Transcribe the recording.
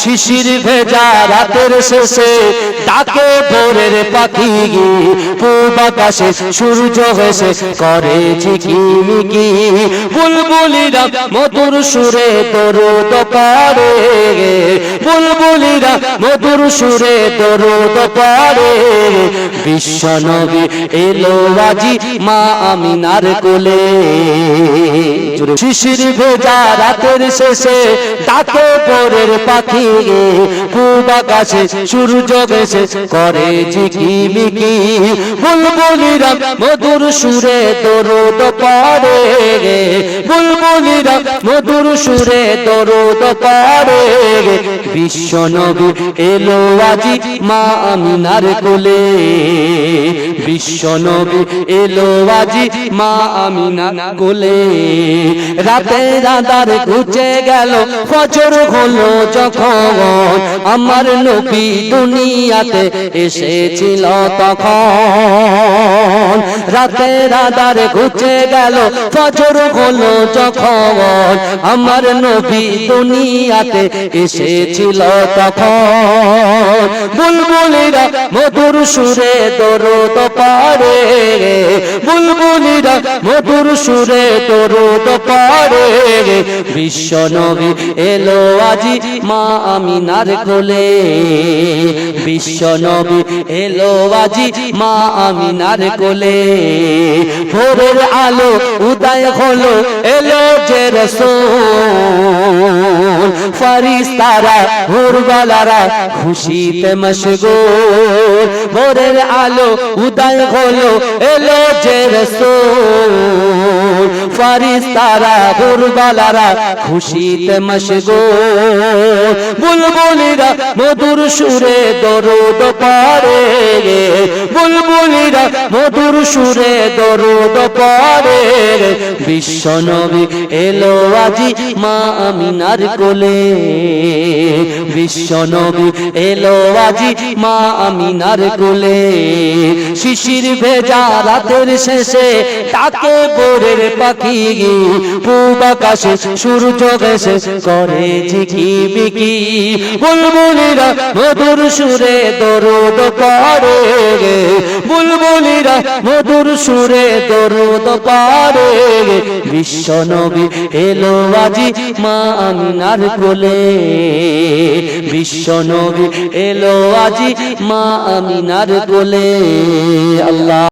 শিশির ভেজা রাতের শেষে ডাকে ভোরের পাখি পূব আকাশে সূর্য হেসে করে ঝিকিমিকি বুলবুলিরা মধুর সুরে দরুদ পারে। বুলবুলিরা মধুর সুরে দরুদ পারে। বিশ্ব নবী এলো আজি মা আমিনার কোলে। শিশির ভেজা রাতের শেষে ডাকে ভোরের পাখি পূব আকাশে সূর্য গেছে, করে ঝিকিমিকি। বুলবুলিরা মধুর সুরে দরুদ পারে বুলবুলিরা মধুর সুরে দরুদ পারে বিশ্ব নবী এলো আজি মা আমিনার কোলে। বিশ্ব নবী এলো আজি মা আমিনার কোলে। রাতে রাদার ঘুচে গেল, ফজর হলো যখন আমার নবী দুনিয়াতে এসেছিল তখন। রাতে রাদার ঘুচে গেল, ফজর হলো যখন। আমার নবী দুনিয়াতে এসেছিল তখন। বুলবুলিরা মধুর সুরে দরদ পারে। বুলবুলিরা মধুর সুরে দরদ পারে। বিশ্ব নবী এলো আজি মা আমিনার কোলে। বিশ্ব নবী এলো আজি মা আমিনার কোলে। ভোরের আলো উদয় হলো, এলো যে রসুল ফারিস্তারা হুরবালারা খুশিতে মশগুল। ভোরের আলো উদয় হলো এলো যে রসুল। ফারিস্তারা, হুরবালারা খুশিতে মশগুল। বুলবুলিরা মধুর সুরে দরুদ পারে বুলবুলিরা মধুর সুরে দরুদ পারে বিশ্ব নবী এলো আজি মা আমিনার কোলে। বিশ্ব নবী এলো আজি মা আমিনার কোলে। শিশির ভেজা রাতের শেষে তাকে বোরের পাখি পূব আকাশে সূর্য গেছে করে বুলবুলিরা মধুর সুরে দরুদ পারে বুলবুলিরা মধুর সুরে দরুদ পারে বিশ্ব নবী এলো আজি মা আমিনার কোলে। বিশ্ব নবী এলো আজি মা আমিনার কোলে। আল্লাহ